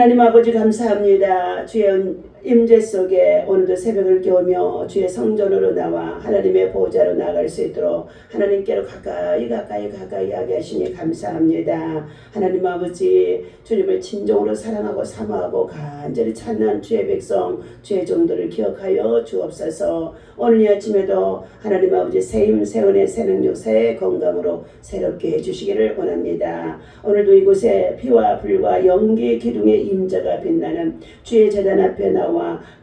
하나님 아버지 감사합니다. 주의 은- 임재 속에 오늘도 새벽을 깨우며 주의 성전으로 나와 하나님의 보좌로 나갈 수 있도록 하나님께로 가까이 가까이 가까이 하게 하시니 감사합니다. 하나님 아버지 주님을 진정으로 사랑하고 사모하고 간절히 찾는 주의 백성 주의 종들을 기억하여 주옵소서 오늘 이 아침에도 하나님 아버지 새힘 새은혜 새 능력 새 건강으로 새롭게 해주시기를 원합니다. 오늘도 이곳에 피와 불과 연기 기둥의 임자가 빛나는 주의 재단 앞에 나와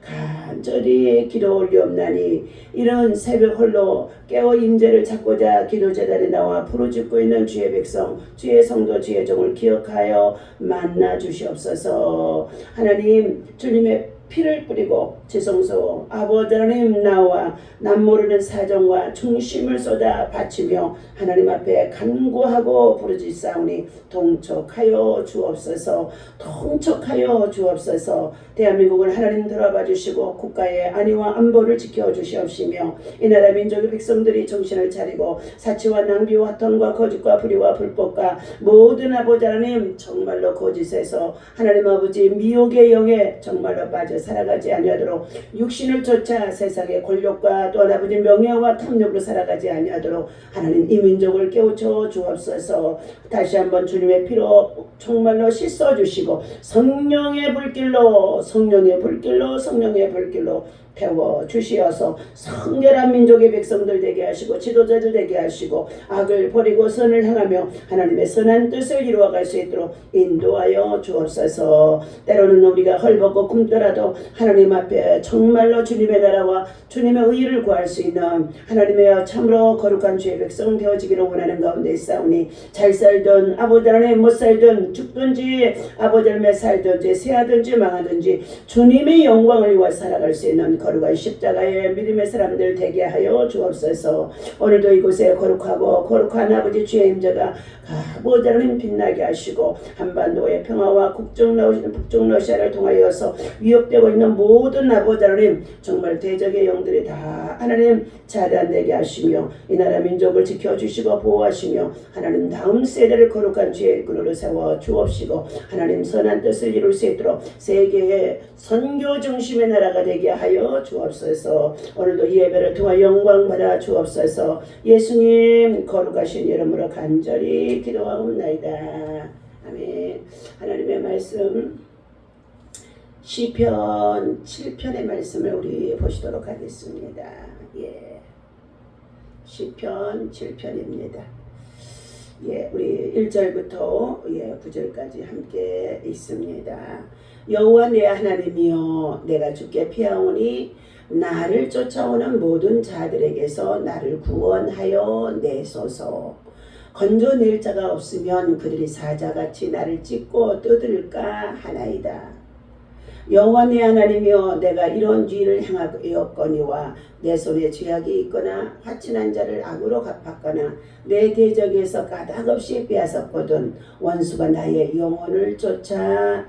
간절히 기도 올리옵나니 이런 새벽 홀로 깨어 임재를 찾고자 기도 재단에 나와 부르짖고 있는 주의 백성 주의 성도 주의 종을 기억하여 만나 주시옵소서. 하나님 주님의 피를 뿌리고 지성소 아버지 하나님 나와 남 모르는 사정과 중심을 쏟아 바치며 하나님 앞에 간구하고 부르짖사오니 동촉하여 주옵소서 통촉하여 주옵소서. 대한민국을 하나님 들어봐 주시고 국가의 안위와 안보를 지켜 주시옵시며 이 나라 민족의 백성들이 정신을 차리고 사치와 낭비와 화통과 거짓과 불의와 불법과 모든 아버지 하나님 정말로 거짓에서 하나님 아버지 미혹의 영에 정말로 빠져 살아가지 아니하도록 육신을 쫓아 세상의 권력과 또 아버지 명예와 탐욕으로 살아가지 아니하도록 하나님 이 민족을 깨우쳐 주옵소서. 다시 한번 주님의 피로 정말로 씻어 주시고 성령의 불길로 성령의 불길로 성령의 불길로 태워 주시어서 성결한 민족의 백성들 되게 하시고 지도자들 되게 하시고 악을 버리고 선을 행하며 하나님의 선한 뜻을 이루어갈 수 있도록 인도하여 주옵소서. 때로는 우리가 헐벗고 굶더라도 하나님 앞에 정말로 주님의 나라와 주님의 의를 구할 수 있는 하나님의 참으로 거룩한 주의 백성 되어지기를 원하는 가운데 있사오니 잘 살든 아버지 하나님 못 살든 죽든지 아버지 하나님의 살든지 세하든지 망하든지 주님의 영광을 위해 살아갈 수 있는 거룩한 십자가의 믿음의 사람들 되게 하여 주옵소서. 오늘도 이곳에 거룩하고 거룩한 아버지 주의 아버지 하나님 빛나게 하시고 한반도의 평화와 국정 러시아 북쪽 러시아를 통하여서 위협되고 있는 모든 아버지 하나님 정말 대적의 영들이 다 하나님 차단되게 하시며 이 나라 민족을 지켜주시고 보호하시며 하나님 다음 세대를 거룩한 주의 일꾼으로 세워 주옵시고 하나님 선한 뜻을 이룰 수 있도록 세계의 선교 중심의 나라가 되게 하여 주옵소서 오늘도 이 예배를 통하 영광 받아 주옵소서 예수님 거룩하신 이름으로 간절히 기도하옵나이다 아멘 하나님의 말씀 시편 7편의 말씀을 우리 보시도록 하겠습니다. 예. 시편 7편입니다. 예, 우리 1절부터 예, 9절까지 함께 있습니다. 여호와 내 하나님이여 내가 주께 피하오니 나를 쫓아오는 모든 자들에게서 나를 구원하여 내소서. 건져낼 자가 없으면 그들이 사자같이 나를 찢고 뜯을까 하나이다. 여호와 내 하나님이여 내가 이런 죄를 행하였거니와 내 손에 죄악이 있거나 화친한 자를 악으로 갚았거나 내 대적에서 까닭없이 빼앗았거든 원수가 나의 영혼을 쫓아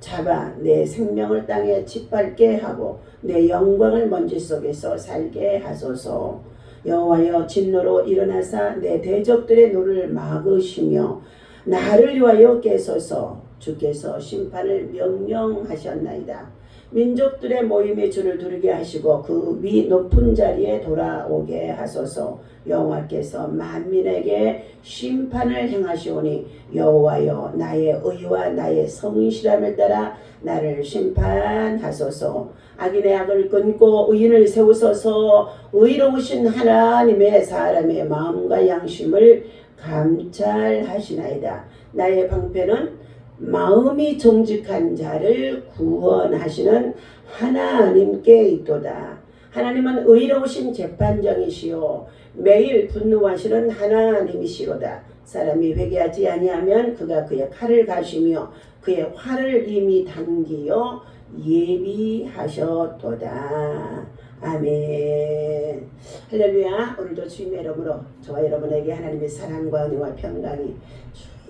잡아 내 생명을 땅에 짓밟게 하고 내 영광을 먼지 속에서 살게 하소서. 여호와여 진노로 일어나사 내 대적들의 노를 막으시며 나를 위하여 깨소서 주께서 심판을 명령하셨나이다. 민족들의 모임에 주를 두르게 하시고 그 위 높은 자리에 돌아오게 하소서. 여호와께서 만민에게 심판을 행하시오니 여호와여 나의 의와 나의 성실함을 따라 나를 심판하소서. 악인의 악을 끊고 의인을 세우소서. 의로우신 하나님의 사람의 마음과 양심을 감찰하시나이다. 나의 방패는 마음이 정직한 자를 구원하시는 하나님께 있도다. 하나님은 의로우신 재판장이시요 매일 분노하시는 하나님이시로다. 사람이 회개하지 아니하면 그가 그의 칼을 가시며 그의 활을 이미 당기어 예비하셨도다. 아멘. 할렐루야. 오늘도 주님의 이름으로 저와 여러분에게 하나님의 사랑과 은혜와 평강이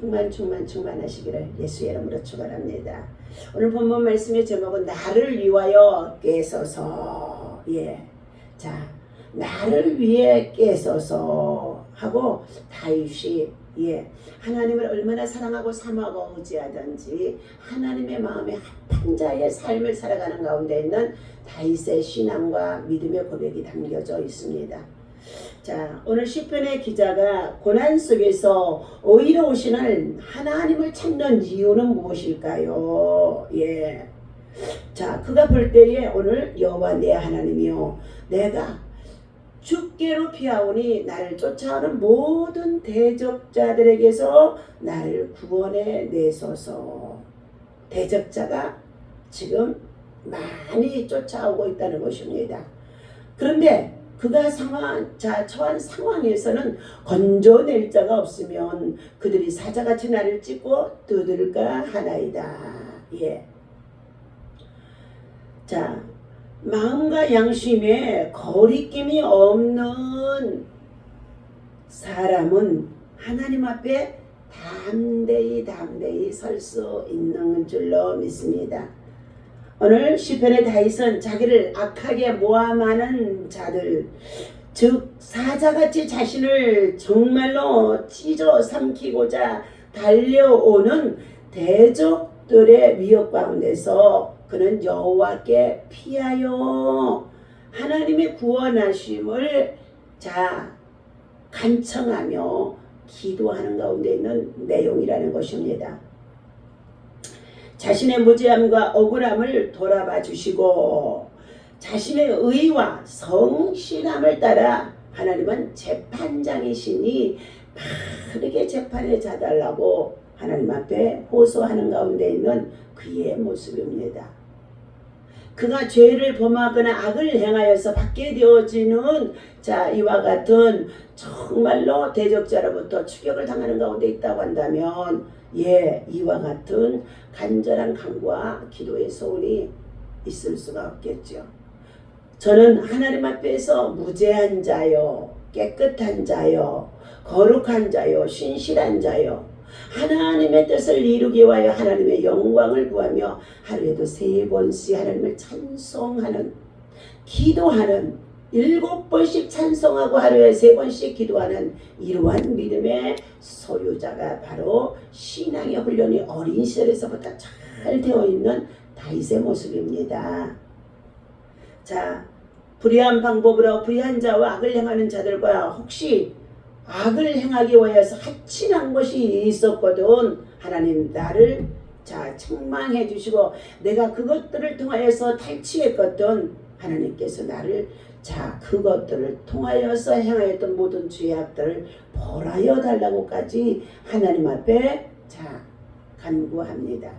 충만 충만 충만하시기를 예수의 이름으로 축원합니다. 오늘 본문 말씀의 제목은 나를 위하여 깨서서 예. 자, 나를 위해 깨서서 하고 다윗이 예. 하나님을 얼마나 사랑하고 삼하고 의지하든지 하나님의 마음에 합한 자의 삶을 살아가는 가운데 있는 다윗의 신앙과 믿음의 고백이 담겨져 있습니다. 자, 오늘 시편의 기자가 고난 속에서 의로우시는 하나님을 찾는 이유는 무엇일까요? 예. 자, 그가 볼 때에 오늘 여호와 내 하나님이요, 내가 죽게로 피하오니 나를 쫓아오는 모든 대적자들에게서 나를 구원해 내소서. 대적자가 지금 많이 쫓아오고 있다는 것입니다. 그런데 그가 상황, 자, 처한 상황에서는 건져낼 자가 없으면 그들이 사자같이 나를 찢고 뜯을까 하나이다. 예. 자, 마음과 양심에 거리낌이 없는 사람은 하나님 앞에 담대히 담대히 설 수 있는 줄로 믿습니다. 오늘 시편의 다윗은 자기를 악하게 모함하는 자들 즉 사자같이 자신을 정말로 찢어 삼키고자 달려오는 대적들의 위협 가운데서 그는 여호와께 피하여 하나님의 구원하심을 자 간청하며 기도하는 가운데 있는 내용이라는 것입니다. 자신의 무지함과 억울함을 돌아봐 주시고 자신의 의와 성실함을 따라 하나님은 재판장이시니 바르게 재판에 자달라고 하나님 앞에 호소하는 가운데 있는 그의 모습입니다. 그가 죄를 범하거나 악을 행하여서 받게 되어지는 자 이와 같은 정말로 대적자로부터 추격을 당하는 가운데 있다고 한다면 예 이와 같은 간절한 간구와 기도의 소원이 있을 수가 없겠죠. 저는 하나님 앞에서 무죄한 자요 깨끗한 자요 거룩한 자요 신실한 자요 하나님의 뜻을 이루기 위하여 하나님의 영광을 구하며 하루에도 세 번씩 하나님을 찬송하는 기도하는 일곱 번씩 찬송하고 하루에 세 번씩 기도하는 이러한 믿음의 소유자가 바로 신앙의 훈련이 어린 시절에서부터 잘 되어 있는 다윗의 모습입니다. 자, 불의한 방법으로 불의한 자와 악을 행하는 자들과 혹시 악을 행하기 위해서 하친한 것이 있었거든. 하나님 나를 자 책망해 주시고 내가 그것들을 통하여서 탈취했거든. 하나님께서 나를 자 그것들을 통하여서 행하였던 모든 죄악들을 벌하여 달라고까지 하나님 앞에 자 간구합니다.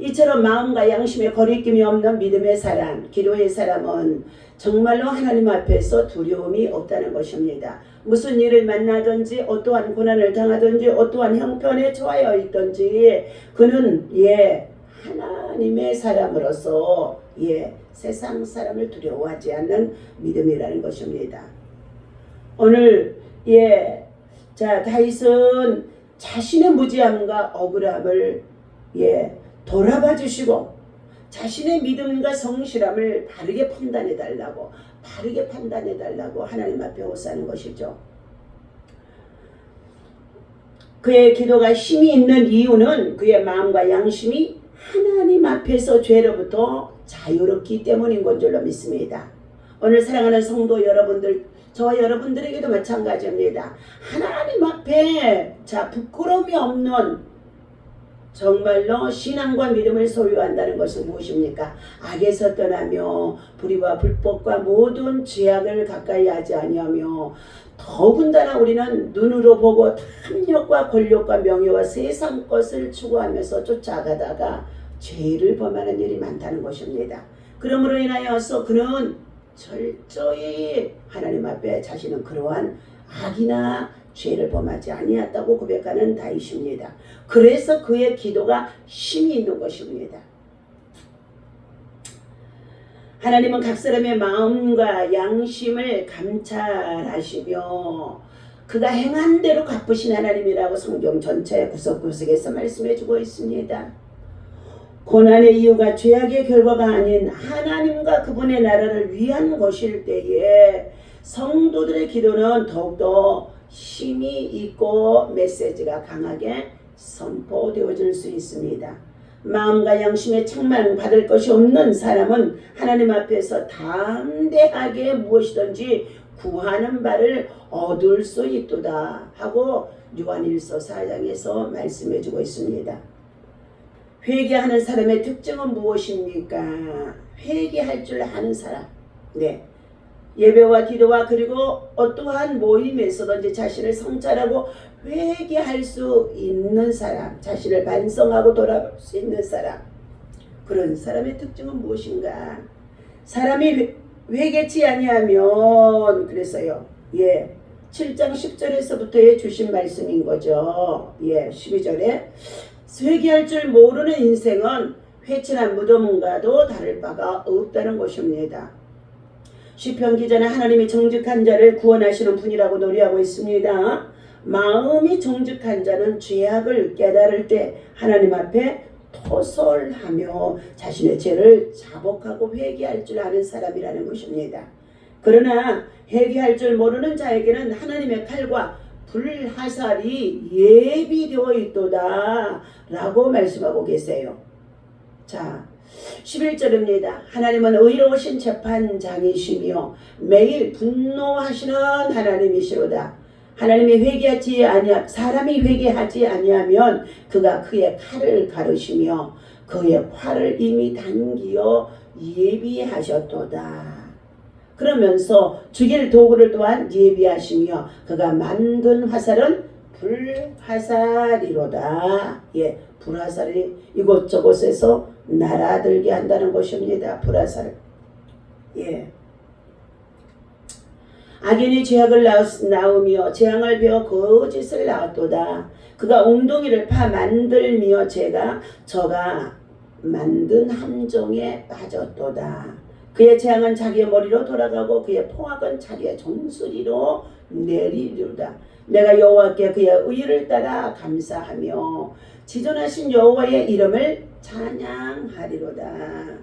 이처럼 마음과 양심에 거리낌이 없는 믿음의 사람, 기도의 사람은 정말로 하나님 앞에서 두려움이 없다는 것입니다. 무슨 일을 만나든지 어떠한 고난을 당하든지 어떠한 형편에 처하여 있든지 그는 예 하나님의 사람으로서 예 세상 사람을 두려워하지 않는 믿음이라는 것입니다. 오늘 예 자 다윗은 자신의 무지함과 억울함을 예 돌아봐 주시고 자신의 믿음과 성실함을 바르게 판단해 달라고 바르게 판단해 달라고 하나님 앞에 호소하는 것이죠. 그의 기도가 힘이 있는 이유는 그의 마음과 양심이 하나님 앞에서 죄로부터 자유롭기 때문인 건 줄로 믿습니다. 오늘 사랑하는 성도 여러분들, 저 여러분들에게도 마찬가지입니다. 하나님 앞에 자 부끄러움이 없는 정말로 신앙과 믿음을 소유한다는 것은 무엇입니까? 악에서 떠나며 불의와 불법과 모든 죄악을 가까이 하지 아니하며 더군다나 우리는 눈으로 보고 탐욕과 권력과 명예와 세상 것을 추구하면서 쫓아가다가 죄를 범하는 일이 많다는 것입니다. 그러므로 인하여서 그는 철저히 하나님 앞에 자신은 그러한 악이나 죄를 범하지 아니했다고 고백하는 다윗입니다. 그래서 그의 기도가 힘이 있는 것입니다. 하나님은 각 사람의 마음과 양심을 감찰하시며 그가 행한 대로 갚으신 하나님이라고 성경 전체 구석구석에서 말씀해 주고 있습니다. 고난의 이유가 죄악의 결과가 아닌 하나님과 그분의 나라를 위한 것일 때에 성도들의 기도는 더욱더 힘이 있고 메시지가 강하게 선포되어질 수 있습니다. 마음과 양심의 책망 받을 것이 없는 사람은 하나님 앞에서 담대하게 무엇이든지 구하는 바를 얻을 수 있도다 하고 요한일서 4장에서 말씀해 주고 있습니다. 회개하는 사람의 특징은 무엇입니까? 회개할 줄 아는 사람. 네. 예배와 기도와 그리고 어떠한 모임에서든지 자신을 성찰하고 회개할 수 있는 사람, 자신을 반성하고 돌아볼 수 있는 사람. 그런 사람의 특징은 무엇인가? 사람이 회- 회개치 아니하면 그래서요. 예. 7장 10절에서부터의 주신 말씀인 거죠. 예. 12절에 회개할 줄 모르는 인생은 회친한 무덤과도 다를 바가 없다는 것입니다. 시편 기자는 하나님이 정직한 자를 구원하시는 분이라고 노래하고 있습니다. 마음이 정직한 자는 죄악을 깨달을 때 하나님 앞에 토설하며 자신의 죄를 자복하고 회개할 줄 아는 사람이라는 것입니다. 그러나 회개할 줄 모르는 자에게는 하나님의 칼과 불화살이 예비되어 있도다 라고 말씀하고 계세요. 자, 11절입니다. 하나님은 의로우신 재판장이시며 매일 분노하시는 하나님이시로다. 하나님이 회개하지 아니하 사람이 회개하지 아니하면 그가 그의 칼을 가르시며 그의 활을 이미 당기어 예비하셨도다. 그러면서 죽일 도구를 또한 예비하시며 그가 만든 화살은 불화살이로다. 예, 불화살이 이곳저곳에서 날아들게 한다는 것입니다. 불화살. 예. 악인이 죄악을 낳으며 재앙을 베어 거짓을 낳았도다. 그가 웅덩이를 파 만들며 죄가 저가 만든 함정에 빠졌도다. 그의 재앙은 자기의 머리로 돌아가고 그의 포악은 자기의 종소리로 내리리로다. 내가 여호와께 그의 의를 따라 감사하며 지존하신 여호와의 이름을 찬양하리로다.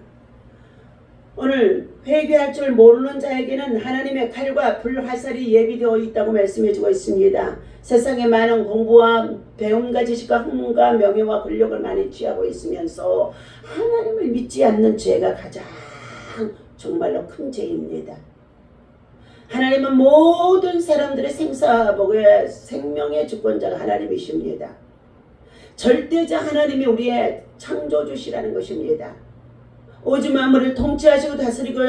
오늘 회개할 줄 모르는 자에게는 하나님의 칼과 불화살이 예비되어 있다고 말씀해 주고 있습니다. 세상에 많은 공부와 배움과 지식과 학문과 명예와 권력을 많이 취하고 있으면서 하나님을 믿지 않는 죄가 가장 정말로 큰 죄입니다. 하나님은 모든 사람들의 생사복의 생명의 주권자가 하나님이십니다. 절대자 하나님이 우리의 창조주시라는 것입니다. 오직 만물을 통치하시고 다스리고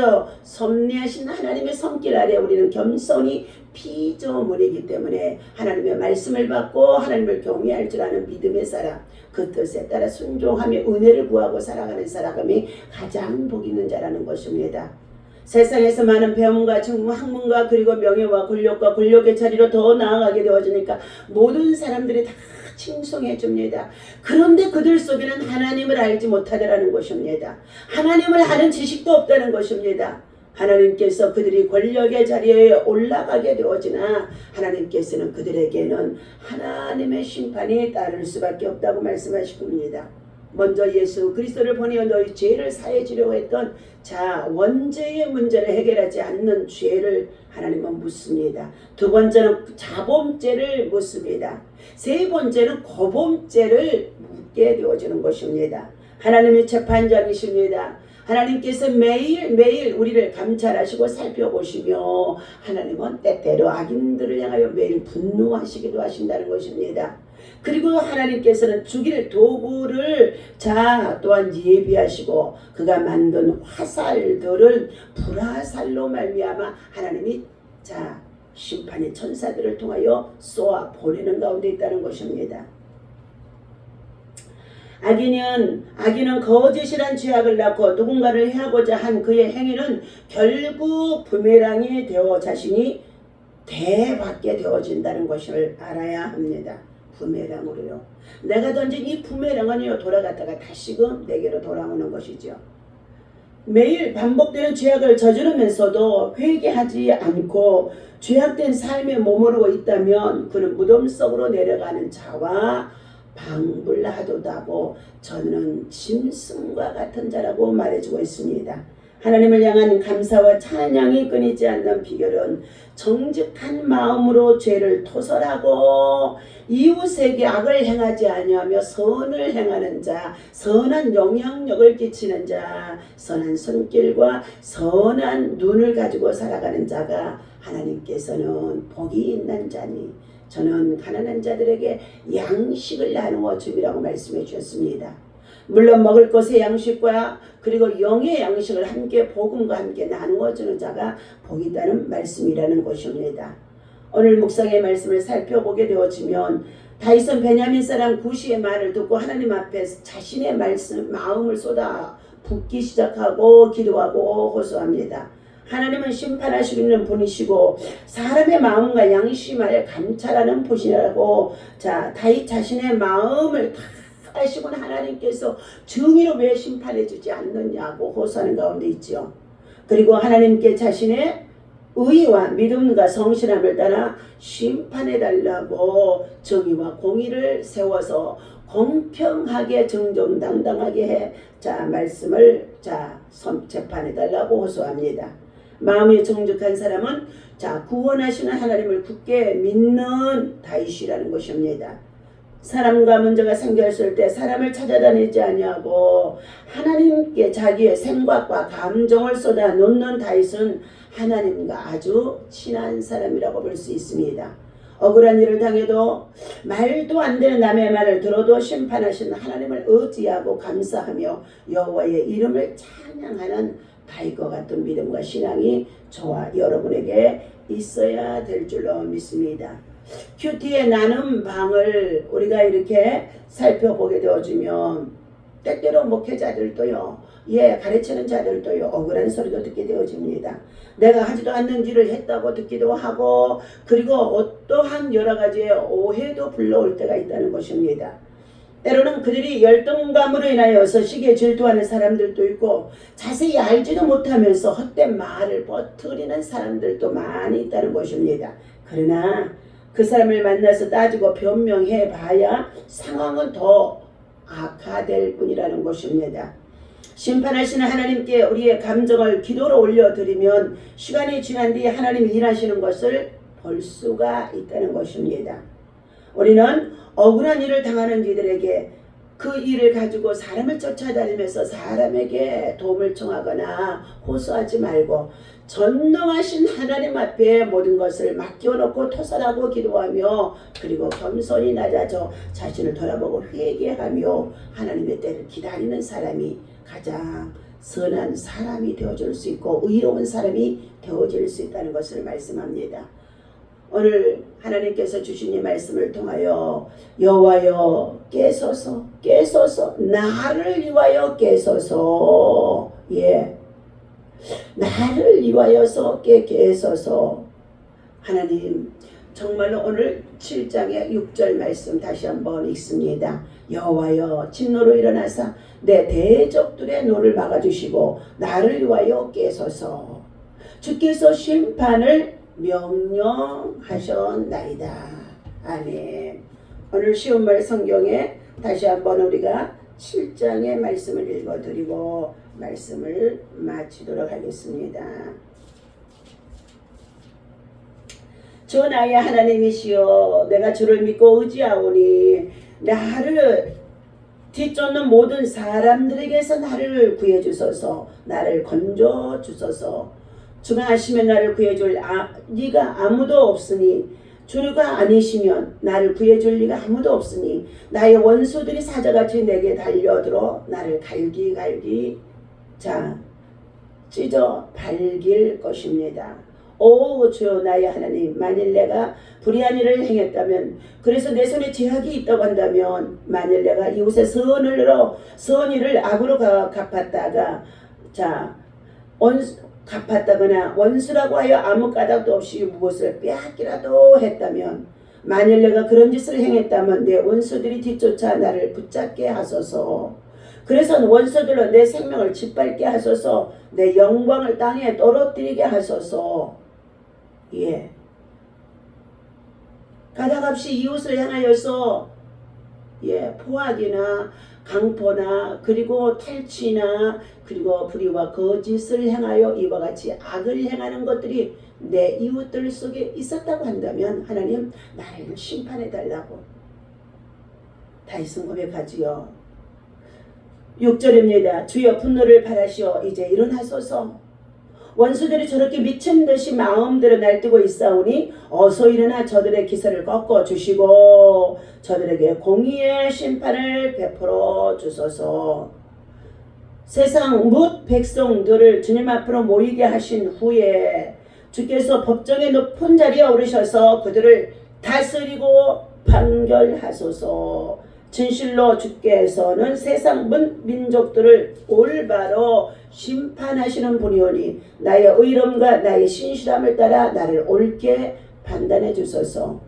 섭리하신 하나님의 손길 아래 우리는 겸손히 피조물이기 때문에 하나님의 말씀을 받고 하나님을 경외할 줄 아는 믿음의 사람 그 뜻에 따라 순종하며 은혜를 구하고 살아가는 사람이 가장 복 있는 자라는 것입니다. 세상에서 많은 배움과 정무, 학문과 그리고 명예와 권력과 권력의 자리로 더 나아가게 되어지니까 모든 사람들이 다 칭송해 줍니다. 그런데 그들 속에는 하나님을 알지 못하더라는 것입니다. 하나님을 아는 지식도 없다는 것입니다. 하나님께서 그들이 권력의 자리에 올라가게 되어지나 하나님께서는 그들에게는 하나님의 심판이 따를 수밖에 없다고 말씀하십니다. 먼저 예수 그리스도를 보내어 너희 죄를 사해 주려고 했던 자 원죄의 문제를 해결하지 않는 죄를 하나님은 묻습니다. 두 번째는 자범죄를 묻습니다. 세 번째는 거범죄를 묻게 되어지는 것입니다. 하나님의 재판장이십니다. 하나님께서 매일 매일 우리를 감찰하시고 살펴보시며 하나님은 때때로 악인들을 향하여 매일 분노하시기도 하신다는 것입니다. 그리고 하나님께서는 죽일 도구를 자 또한 예비하시고 그가 만든 화살들을 불화살로 말미암아 하나님이 자 심판의 천사들을 통하여 쏘아 보내는 가운데 있다는 것입니다. 악인은 악인은 거짓이란 죄악을 낳고 누군가를 해하고자 한 그의 행위는 결국 부메랑이 되어 자신이 대받게 되어진다는 것을 알아야 합니다. 부메랑으로요. 내가 던진 이 부메랑은요 돌아갔다가 다시금 내게로 돌아오는 것이죠. 매일 반복되는 죄악을 저지르면서도 회개하지 않고 죄악된 삶에 머무르고 있다면 그는 무덤 속으로 내려가는 자와 방불하도다고 저는 짐승과 같은 자라고 말해주고 있습니다. 하나님을 향한 감사와 찬양이 끊이지 않는 비결은 정직한 마음으로 죄를 토설하고 이웃에게 악을 행하지 아니하며 선을 행하는 자, 선한 영향력을 끼치는 자, 선한 손길과 선한 눈을 가지고 살아가는 자가 하나님께서는 복이 있는 자니 저는 가난한 자들에게 양식을 나누어 주기라고 말씀해 주셨습니다. 물론 먹을 것의 양식과 그리고 영의 양식을 함께 복음과 함께 나누어 주는 자가 복이 있다는 말씀이라는 것입니다. 오늘 묵상의 말씀을 살펴보게 되어지면 다윗은 베냐민 사람 구시의 말을 듣고 하나님 앞에 자신의 말씀 마음을 쏟아 붓기 시작하고 기도하고 호소합니다. 하나님은 심판하시는 분이시고 사람의 마음과 양심을 감찰하는 분이라고 자 다윗 자신의 마음을 다 아시고 하나님께서 정의로 왜 심판해 주지 않느냐고 호소하는 가운데 있죠. 그리고 하나님께 자신의 의와 믿음과 성실함을 따라 심판해 달라고 정의와 공의를 세워서 공평하게 정정당당하게 해 자 말씀을 자 재판해 달라고 호소합니다. 마음이 정직한 사람은 자 구원하시는 하나님을 굳게 믿는 다윗이라는 것입니다. 사람과 문제가 생겼을 때 사람을 찾아다니지 아니하고 하나님께 자기의 생각과 감정을 쏟아 놓는 다윗은 하나님과 아주 친한 사람이라고 볼 수 있습니다. 억울한 일을 당해도 말도 안 되는 남의 말을 들어도 심판하시는 하나님을 의지하고 감사하며 여호와의 이름을 찬양하는 다윗과 같은 믿음과 신앙이 저와 여러분에게 있어야 될 줄로 믿습니다. 큐티의 나눔 방을 우리가 이렇게 살펴보게 되어지면 때때로 목회자들도요. 예, 가르치는 자들도요. 억울한 소리도 듣게 되어집니다. 내가 하지도 않는 일을 했다고 듣기도 하고 그리고 어떠한 여러 가지의 오해도 불러올 때가 있다는 것입니다. 때로는 그들이 열등감으로 인하여서 시기에 질투하는 사람들도 있고 자세히 알지도 못하면서 헛된 말을 버트리는 사람들도 많이 있다는 것입니다. 그러나 그 사람을 만나서 따지고 변명해 봐야 상황은 더 악화될 뿐이라는 것입니다. 심판하시는 하나님께 우리의 감정을 기도로 올려드리면 시간이 지난 뒤 하나님이 일하시는 것을 볼 수가 있다는 것입니다. 우리는 억울한 일을 당하는 이들에게 그 일을 가지고 사람을 쫓아다니면서 사람에게 도움을 청하거나 호소하지 말고 전능하신 하나님 앞에 모든 것을 맡겨놓고 토설하고 기도하며 그리고 겸손히 낮아져 자신을 돌아보고 회개하며 하나님의 때를 기다리는 사람이 가장 선한 사람이 되어줄 수 있고 의로운 사람이 되어질 수 있다는 것을 말씀합니다. 오늘 하나님께서 주신 이 말씀을 통하여 여호와여 깨소서 깨소서 나를 위하여 깨소서. 예. 나를 위하여서 깨 깨소서. 하나님 정말로 오늘 7장의 6절 말씀 다시 한번 읽습니다. 여호와여 진노로 일어나사 내 대적들의 노를 막아주시고 나를 위하여 깨소서. 주께서 심판을 명령하셨나이다. 아멘. 오늘 쉬운 말 성경에 다시 한번 우리가 7장의 말씀을 읽어드리고 말씀을 마치도록 하겠습니다. 주 나의 하나님이시여 내가 주를 믿고 의지하오니 나를 뒤쫓는 모든 사람들에게서 나를 구해 주소서 나를 건져 주소서 주가 하시면 나를 구해 줄 아, 네가 아무도 없으니 주가 아니시면 나를 구해 줄 리가 아무도 없으니 나의 원수들이 사자같이 내게 달려들어 나를 갈기갈기 자 찢어 발길 것입니다. 오 주여 나의 하나님 만일 내가 불의한 일을 행했다면 그래서 내 손에 제약이 있다고 한다면 만일 내가 이웃의 선을로 선의를 악으로 가- 갚았다가 자 원수 갚았다거나 원수라고 하여 아무 까닭도 없이 무엇을 빼앗기라도 했다면 만일 내가 그런 짓을 행했다면 내 원수들이 뒤쫓아 나를 붙잡게 하소서. 그래서 원수들로 내 생명을 짓밟게 하소서. 내 영광을 땅에 떨어뜨리게 하소서. 예. 가닥없이 이웃을 향하여서 예, 포악이나 강포나 그리고 탈취나 그리고 불의와 거짓을 행하여 이와 같이 악을 행하는 것들이 내 이웃들 속에 있었다고 한다면 하나님 나를 심판해 달라고 다윗은 고백하지요. 6절입니다. 주여 분노를 바라시어 이제 일어나소서 원수들이 저렇게 미친 듯이 마음대로 날뛰고 있사오니 어서 일어나 저들의 기세를 꺾어 주시고 저들에게 공의의 심판을 베풀어 주소서. 세상 뭇 백성들을 주님 앞으로 모이게 하신 후에 주께서 법정의 높은 자리에 오르셔서 그들을 다스리고 판결하소서. 진실로 주께서는 세상 문 민족들을 올바로 심판하시는 분이오니 나의 의로움과 나의 신실함을 따라 나를 옳게 판단해 주소서.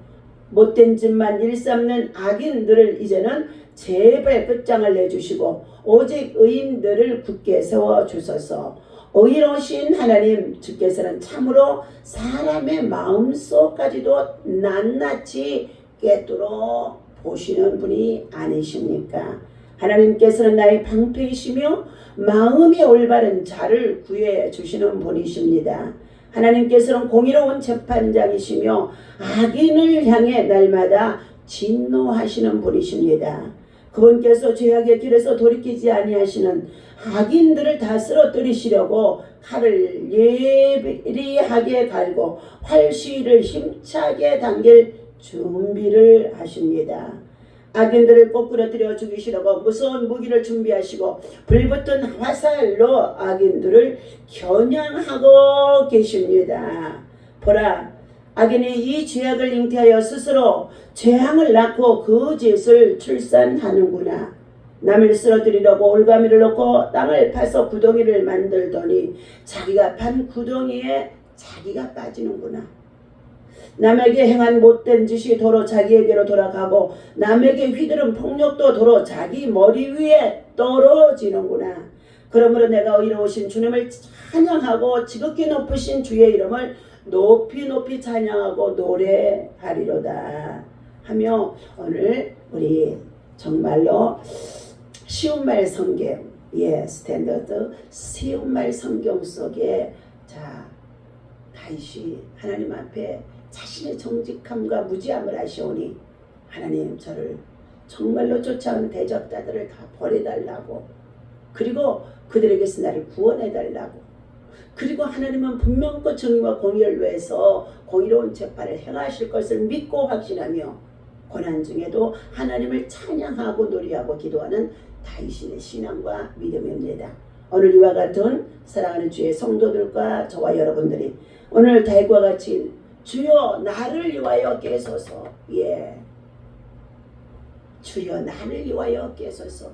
못된 짓만 일삼는 악인들을 이제는 제발 끝장을 내주시고 오직 의인들을 굳게 세워 주소서. 의로우신 하나님 주께서는 참으로 사람의 마음속까지도 낱낱이 깨뚫어 보시는 분이 아니십니까? 하나님께서는 나의 방패이시며 마음이 올바른 자를 구해 주시는 분이십니다. 하나님께서는 공의로운 재판장이시며 악인을 향해 날마다 진노하시는 분이십니다. 그분께서 죄악의 길에서 돌이키지 아니하시는 악인들을 다 쓰러뜨리시려고 칼을 예리하게 갈고 활시를 힘차게 당길 준비를 하십니다. 악인들을 꼬꾸러뜨려 죽이시려고 무서운 무기를 준비하시고 불붙은 화살로 악인들을 겨냥하고 계십니다. 보라, 악인이 이 죄악을 잉태하여 스스로 재앙을 낳고 그 짓을 출산하는구나. 남을 쓰러뜨리려고 올가미를 놓고 땅을 파서 구덩이를 만들더니 자기가 판 구덩이에 자기가 빠지는구나. 남에게 행한 못된 짓이 도로 자기에게로 돌아가고 남에게 휘두른 폭력도 도로 자기 머리 위에 떨어지는구나. 그러므로 내가 의로우신 주님을 찬양하고 지극히 높으신 주의 이름을 높이 높이 찬양하고 노래하리로다 하며 오늘 우리 정말로 쉬운 말 성경 예 스탠더드 쉬운 말 성경 속에 자 다윗이 하나님 앞에 자신의 정직함과 무지함을 하시오니 하나님 저를 정말로 쫓아오는 대적자들을 다 버려달라고 그리고 그들에게서 나를 구원해달라고 그리고 하나님은 분명코 정의와 공의를 위해서 공의로운 재판을 행하실 것을 믿고 확신하며 고난 중에도 하나님을 찬양하고 노래하고 기도하는 다윗의 신앙과 믿음입니다. 오늘 이와 같은 사랑하는 주의 성도들과 저와 여러분들이 오늘 다윗과 같이 주여 나를 위하여 깨소서. 예. 주여 나를 위하여 깨소서.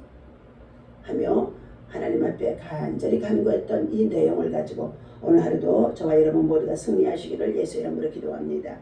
하며 하나님 앞에 간절히 간구했던 이 내용을 가지고 오늘 하루도 저와 여러분 모두가 승리하시기를 예수 이름으로 기도합니다.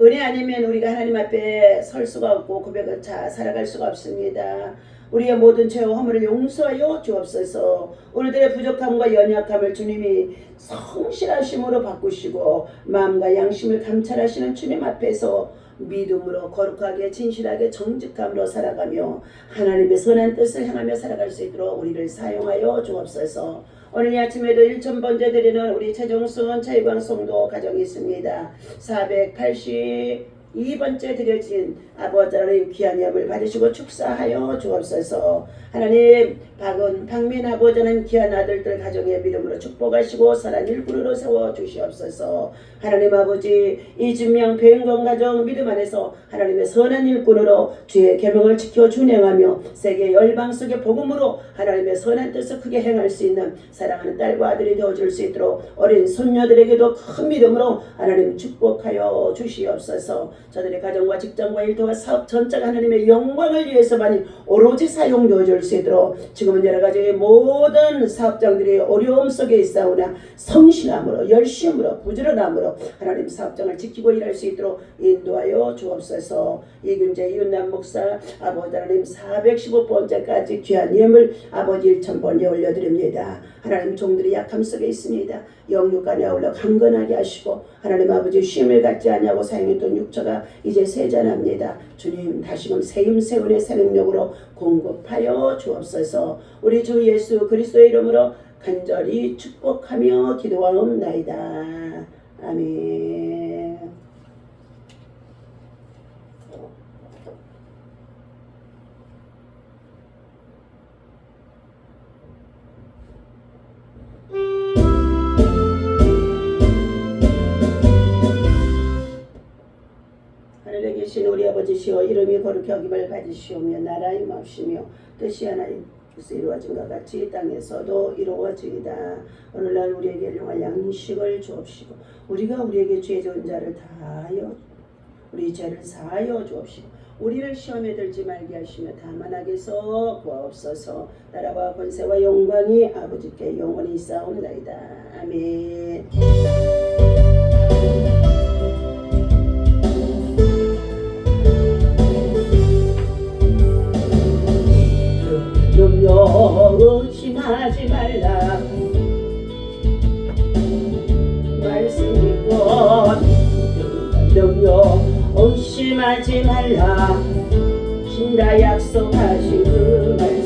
은혜 아니면 우리가 하나님 앞에 설 수가 없고 고백을 자 살아갈 수가 없습니다. 우리의 모든 죄와 허물을 용서하여 주옵소서. 우리들의 부족함과 연약함을 주님이 성실하심으로 바꾸시고 마음과 양심을 감찰하시는 주님 앞에서 믿음으로 거룩하게 진실하게 정직함으로 살아가며 하나님의 선한 뜻을 향하며 살아갈 수 있도록 우리를 사용하여 주옵소서. 오늘 이 아침에도 1천번째 드리는 우리 최종순 최광송도 가정이 있습니다. 482번째 드려진 아버지 하나님 귀한 예물 받으시고 축사하여 주옵소서. 하나님 박은 박민 아버지는 귀한 아들들 가정의 믿음으로 축복하시고 선한 일꾼으로 세워 주시옵소서. 하나님 아버지 이준명 배은건 가정 믿음 안에서 하나님의 선한 일꾼으로 주의 계명을 지켜 준행하며 세계 열방 속의 복음으로 하나님의 선한 뜻을 크게 행할 수 있는 사랑하는 딸과 아들이 되어줄 수 있도록 어린 손녀들에게도 큰 믿음으로 하나님 축복하여 주시옵소서. 저들의 가정과 직장과 일 터와 사업 전적 하나님의 영광을 위해서만이 오로지 사용되어줄 수 있도록 지금은 여러 가지 모든 사업장들이 어려움 속에 있사오나 성실함으로 열심으로 부지런함으로 하나님 사업장을 지키고 일할 수 있도록 인도하여 주옵소서. 이균재 이윤남 목사 아버지 하나님 415번째까지 귀한 예물 아버지 1천번에 올려드립니다. 하나님 종들이 약함 속에 있습니다. 영육간에 아울러 강건하게 하시고 하나님 아버지 쉼을 갖지 아니하고 사용했던 육처가 이제 세잔합니다. 주님 다시금 세임 세운의 새능력으로 공급하여 주옵소서. 우리 주 예수 그리스도의 이름으로 간절히 축복하며 기도하옵나이다. 아멘. 아버지시여 이름이 거룩히 여김을 받으시오며 나라의 마옵시며 뜻이 하나님 뜻이 이루어진 것 같이 이 땅에서도 이루어지이다. 오늘날 우리에게 일용할 양식을 주옵시고 우리가 우리에게 죄 지은 자를 다하여 우리 죄를 사하여 주옵시고 우리를 시험에 들지 말게 하시며 다만 악에서 구하옵소서 나라와 권세와 영광이 아버지께 영원히 있사옵나이다. 아멘 의심하지 말라. 말씀 믿고 염려 의심하지 말라. 신다 약속하신 그 말씀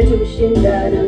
영영